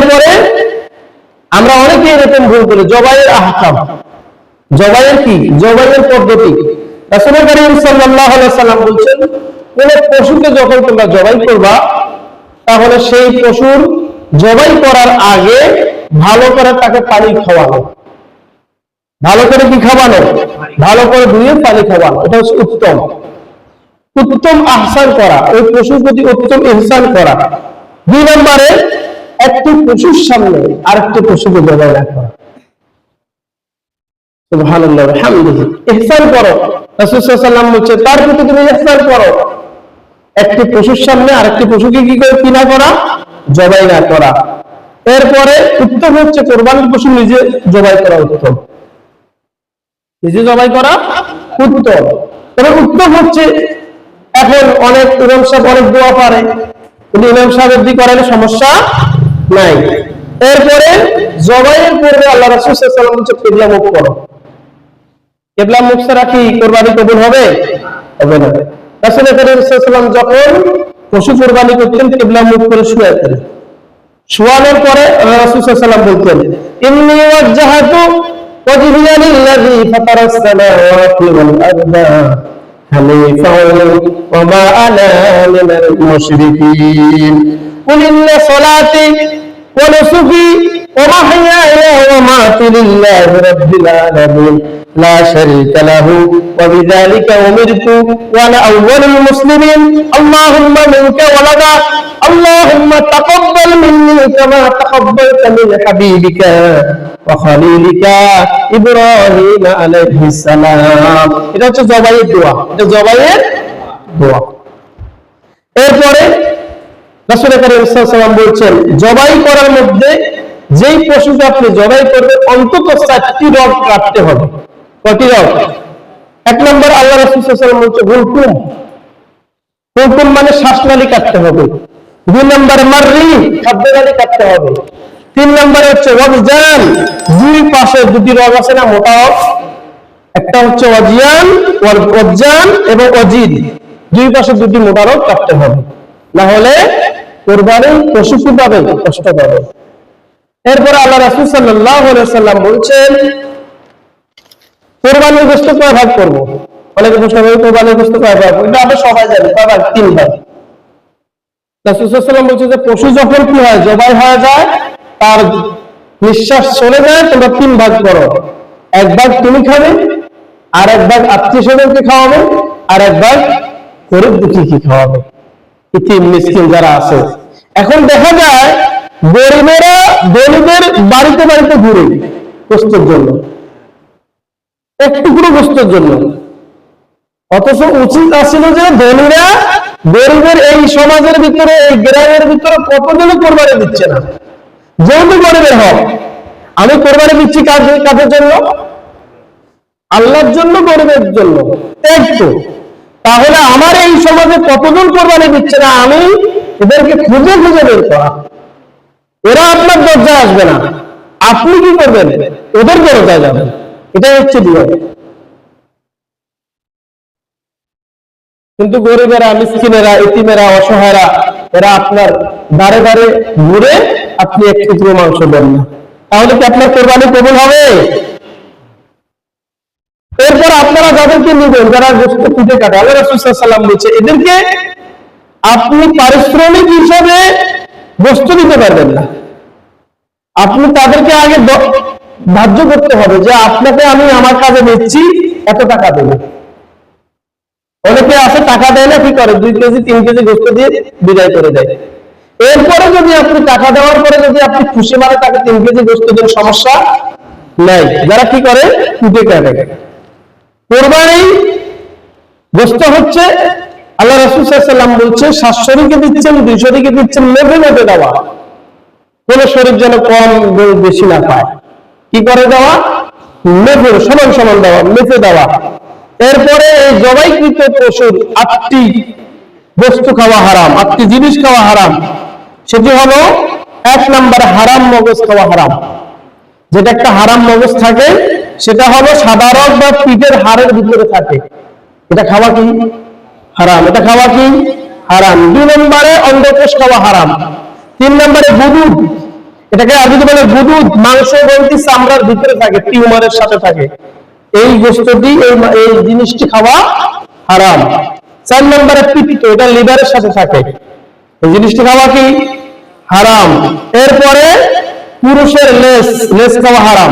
এরপরে আমরা অনেকে এরকম ভুল করি। জবাইয়ের আহকাম। জবাইয়ের কি? জবাইয়ের পদ্ধতি। সাল্লাম বলছেন, কোন পশুকে যখন তোমরা জবাই করবা, তাহলে সেই পশুর জবাই করার আগে ভালো করে তাকে পানি খাওয়ানো। ভালো করে কি খাওয়ানো? ভালো করে ধুয়ে পানি খাওয়ানো। এটা হচ্ছে উত্তম। উত্তম আহসান করা। ওই পশুর প্রতি উত্তম ইহসান করা। দুই নম্বরে একটি পশুর সামনে আরেকটি একটি পশুকে কি করে জবাই না এরপরে উত্তম হচ্ছে, কোরবানির পশু নিজে জবাই করা উত্তম। নিজে জবাই করা উত্তম। তবে উত্তম হচ্ছে, এখন অনেক ইমাম সাহেব অনেক দোয়া পারে কিন্তু ইমাম সাহেবের দিকে করালে সমস্যা নাই। এরপরে জবাইয়ের পূর্বে আল্লাহ রাসূল সাল্লাল্লাহু আলাইহি ওয়াসাল্লাম কিবলা মুখ করো। কেবলা মুখ ছাড়া কি কোরবানি কবুল হবে? হবে না। রাসূল করিম সাল্লাল্লাহু যখন পশু কোরবানি করতেন, কেবলা মুখ করে শুয়েতেন শোয়ানোর পরে রাসূল সাল্লাল্লাহু বলতেন, ইন্নী ওয়াজ্জাহাতু ওয়াজহিয়া লিল্লাযী ফাতারাস সামাওয়াতি ওয়াল আরদা হানিফা ওয়া মা আনা মিনাল মুশরিকিন। কুল ইন্না সালাতি ওয়া নুসুকি ওয়া মাহইয়ায়া ওয়া মামাতি লিল্লাহি রাব্বিল আলামিন لا شريك له وبذلك أمرت وأنا أول المسلمين اللهم منك ولدا اللهم تقبل مني كما تقبلت من حبيبك وخليلك إبراهيم عليه السلام এটা হচ্ছে জবাইয়ের দোয়া এটা জবাইয়ের দোয়া এরপরে রাসূল বলছেন, জবাই করার মধ্যে যেই পশুকে আপনি জবাই করবেন, অন্তত চারটি রগ কাটতে হবে। কটি রগ? এক নম্বর, আল্লাহ বলছে হুলকুম। হুলকুম মানে শ্বাসনালী কাটতে হবে। দুই নম্বর, মাররি, খাদ্যনালী কাটতে হবে। তিন নম্বরে হচ্ছে ওয়াজজান দুই পাশে দুটি রগ আছে না, মোটা একটা হচ্ছে অজিয়ান অজ্জান এবং অজিদ দুই পাশে দুটি মোটা রগ কাটতে হবে। না হলে কোরবানি পশু কি পাবে কষ্ট পাবে। এরপরে আল্লাহ রাসূল আলাইহি সাল্লাম বলছেন, কোরবানির গোস্ত কয় ভাগ করব? অনেকে প্রশ্ন করে কোরবানির গোস্ত কয় ভাগ? করব? এটা আমরা সবাই জানি, কয় ভাগ? তিন ভাগ। রাসূল সাল্লাল্লাহু আলাইহি সাল্লাম বলছে যে, পশু যখন কি হয়, জবাই হয়ে যায়, তার নিঃশ্বাস চলে যায়, তোমরা তিন ভাগ করো। এক ভাগ তুমি খাবে, আর এক ভাগ আত্মীয় স্বজনকে খাওয়াবে, আর এক ভাগ গরিব দুঃখীকে খাওয়াবে। ইতিম মিসকিন যারা আছে এখন দেখা যায় গরিবেরা গরিবের বাড়িতে বাড়িতে ঘুরে গোস্তের জন্য। এক টুকরো গোস্তের জন্য। অথচ উচিত আসছিল যে ধনীরা গরিবের এই সমাজের ভিতরে, এই গ্রামের ভিতরে কতজনে কোরবানি দিচ্ছে না। যেহেতু গরিবের হক, আমি কোরবানি দিচ্ছি কাজ কাজের জন্য? আল্লাহর জন্য, গরিবের জন্য। একটু। তাহলে আমার এই সমাজে কতজন কোরবানি দিচ্ছে না? আমি এদেরকে খুঁজে খুঁজে বের করা। এরা আপনার দরজায় আসবে না। আপনি কি করবেন? ওদের দরজায় যাবেন। এটাই হচ্ছে নিয়ম। কিন্তু গরিবেরা, মিসকিনেরা ইতিমেরা অসহায়রা, এরা আপনার দাঁড়ে দাঁড়ে ঘুরে আপনি এক টুকরো মাংস দেন না। তাহলে কি আপনার কোরবানি কবুল হবে? এরপর আপনারা যাদেরকে নিবেন, যারা গোস্ত কুটে কাটে, আল্লাহ রাসূল সাল্লাম বলছে, এদেরকে আপনি পারিশ্রমিক হিসাবে বস্তু দিতে পারবেন না। আপনি তাদেরকে আগে ধার্য করতে হবে যে আপনাকে আমি আমার কাজে নিচ্ছি এত টাকা দেবো। অনেকে আছে টাকা দেয় না, কি করে? দুই কেজি, তিন কেজি গোস্ত দিয়ে বিদায় করে দেয়। এরপরে যদি আপনি টাকা দেওয়ার পরে যদি আপনি খুশি মানে তাকে তিন কেজি গোস্ত দেন, সমস্যা নাই। যারা কি করে? কুটে কাটে কোরবানি গোস্ত হচ্ছে আল্লাহ রসুল সাল্লাম বলছে সাতশোরিকে দিচ্ছেন দুইশোরিকে দিচ্ছেন মেপে মেপে দেওয়া। কোন শরীর যেন কম বেশি না পায়। কি করে দেওয়া? মেপে সমান সমান দেওয়া, মেপে দেওয়া। এরপরে এই জবাইকৃত পশুর আটটি বস্তু খাওয়া হারাম, আটটি জিনিস খাওয়া হারাম। সেটি হলো, এক নাম্বার হারাম মগজ খাওয়া হারাম। যেটা একটা হারাম মগজ থাকে, সেটা হলো সাধারণ বা পিঠের হাড়ের ভিতরে থাকে। এটা খাওয়া কি? হারাম। এটা খাওয়া কি? হারাম। দুই নম্বরে অন্ধকোষ খাওয়া হারাম। তিন নম্বরে গুদুদ। এটাকে আরবিতে বলে গুদুদ, মাংস গ্রন্থি চামড়ার ভিতরে থাকে, টিউমারের সাথে থাকে। এই গোস্তটি, এই এই জিনিসটি খাওয়া হারাম। চার নম্বরে পিত্ত, এটা লিভারের সাথে থাকে। এই জিনিসটি খাওয়া কি? হারাম। এরপরে পুরুষের লেস লেস খাওয়া হারাম।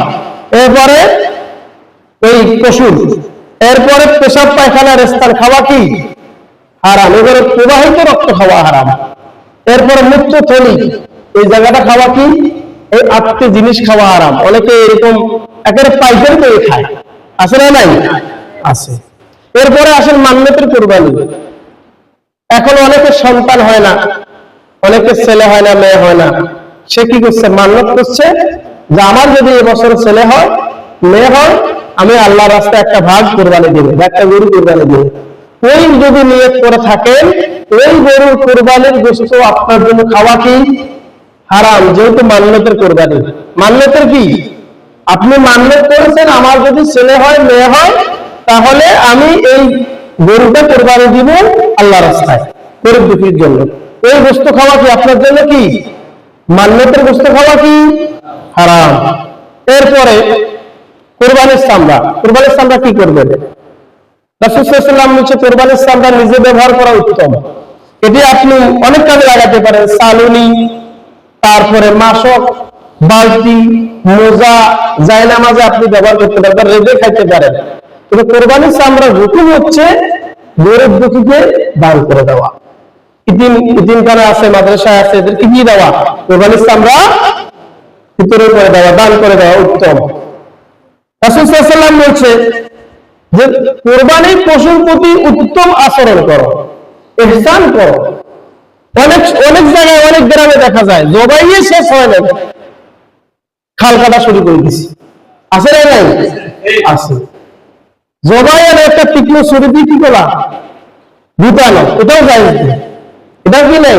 এরপরে এই পশুর। এরপরে পেশাব পায়খানার স্থান খাওয়া কি? হারাম। এবারে প্রবাহিত রক্ত খাওয়া হারাম। এরপরে মুক্ত থলি। এই জায়গাটা খাওয়া কি? এই আটটি জিনিস খাওয়া হারাম। অনেকে এরকম একেবারে পাইকারি করে খায়। আছে না নাই? আছে। এরপরে আসেন মান্যতের কোরবানি। এখন অনেকের সন্তান হয় না। অনেকের ছেলে হয় না মেয়ে হয় না। সে কি করছে? মান্যত করছে যে আমার যদি এবছর ছেলে হয় মেয়ে হয় আমি আল্লাহ রাস্তায় একটা ভাগ কোরবানি দেবো একটা গরু কোরবানি দেবো। ওই যদি নিয়ত করে থাকেন, ওই গরুর কোরবানির গোস্ত আপনার জন্য খাওয়া কি? হারাম, যেহেতু মান্যতের কোরবানি। মান্যতের কি? আপনি মান্যত করেছেন, আমার যদি ছেলে হয়, মেয়ে হয়, তাহলে আমি এই গরুটা কোরবানি দিব আল্লাহ রাস্তায় গরিব দুঃখীর জন্য। এই গোস্ত খাওয়া কি আপনার জন্য কি? মান্যতের গোস্ত খাওয়া কি? হারাম। এরপরে কোরবানির চামড়া। কোরবানির চামড়া কি করবেন? রাসুসাল্লাম বলছে কোরবানির চামড়া নিজে ব্যবহার করা উত্তম। এটি আপনি অনেক কাজে লাগাতে পারেন। সালুনি, তারপরে মাসক বালতি, মোজা, জায়নামাজে আপনি ব্যবহার করতে পারেন রেঁধে খাইতে পারেন। কিন্তু কোরবানির চামড়ার হুকুম হচ্ছে গরিব দুঃখীকে দান করে দেওয়া। ইতিম ইতিমখানা আছে, মাদ্রাসায় আছে, এদেরকে কি দেওয়া? কোরবানির চামড়া ভিতরে করে দেওয়া, দান করে দেওয়া উত্তম। রাসুসাল্লাম বলছে যে কোরবানি পশুর প্রতি উত্তম আচরণ করো, এহসান করো। অনেক অনেক জায়গায়, অনেক গ্রামে দেখা যায়, জবাইয়ে শেষ হয় না। খাল কাটা শুরু করে দিছি। আছে না নাই? আছে। জবাইয়ের একটা তীক্ষ্ণ ছুরি দিয়ে কি করা দুটানো এটাও জায়েজ এটাও কি নাই?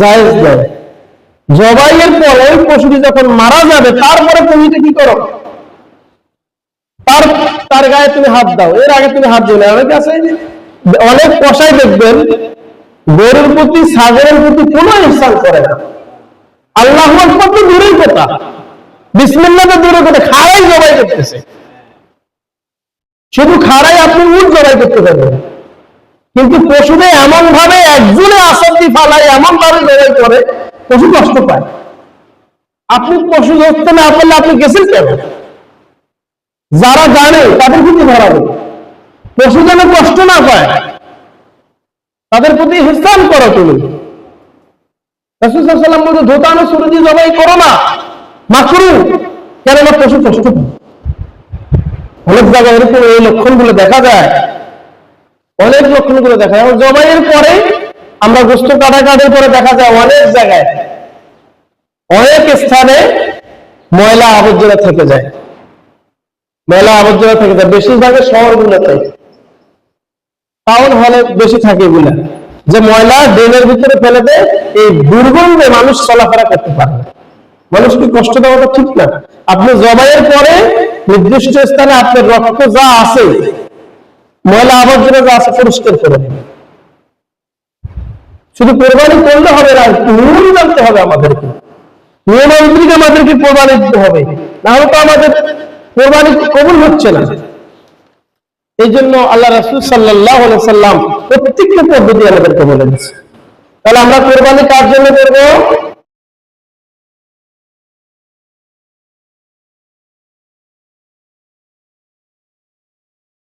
জায়েজ নেই। জবাইয়ের পর পশুটি যখন মারা যাবে, তারপরে তুমি কি করো? তার তার গায়ে তুমি হাত দাও। এর আগে তুমি হাত দিও না অনেক আছে অনেক কষাই দেখবেন, গরুর প্রতি, ছাগলের প্রতি কোনো ইনসান করে না। আল্লাহ তো দূরেই কথা। বিসমিল্লাহ তো দূরে কথা। খাড়াই জবাই করতেছে। শুধু খাড়াই আপনি উঠ জবাই করতে পারবেন। কিন্তু পশুরে এমন ভাবে একজনে আসক্তি ফালায় এমন ভাবে জবাই করে, পশু কষ্ট পায়। আপনি পশু ধরতে না পারলে আপনি গেছেন কেন? যারা জানে, তাদের কিন্তু ধরাবে পশু যেন কষ্ট না পায়, তাদের প্রতি হিস্তান করো তুমি। রসুলাম বলতে ধোতানো সুরজি জবাই করো না। মাকরু, কেননা পশু কষ্ট অনেক জায়গায় এরকম এই লক্ষণগুলো দেখা যায়। অনেক লক্ষণগুলো দেখা যায়। জবাইয়ের পরে আমরা গোস্ত কাটাকাটির পরে দেখা যায় অনেক জায়গায় অনেক স্থানে ময়লা আবর্জনা থেকে যায়। ময়লা আবর্জনা থেকে যায়। বেশিরভাগের শহরগুলোতে। টাউন হলে বেশি থাকে এগুলা। যে ময়লা ড্রেনের ভিতরে ফেলে দেয়, এই দুর্গন্ধে মানুষ চলাফেরা করতে পারে না। মানুষকে কষ্ট দেওয়াটা ঠিক না? আপনি জবাইয়ের পরে নির্দিষ্ট স্থানে আপনার রক্ত যা আছে, ময়লা আবর্জনা যা আছে পরিষ্কার করে নেবেন শুধু কোরবানি করলে হবে না নিয়ম জানতে হবে আমাদেরকে। নিয়মান্তরিক আমাদেরকে কোরবানি দিতে হবে। না হলে তো আমাদের কোরবানি কবুল হচ্ছে না। এই জন্য আল্লাহ রাসুল সাল্লাহ সাল্লাম প্রত্যেকটা পদ্ধতি আমাদেরকে বলে দিচ্ছে তাহলে আমরা কোরবানি কার জন্য করব?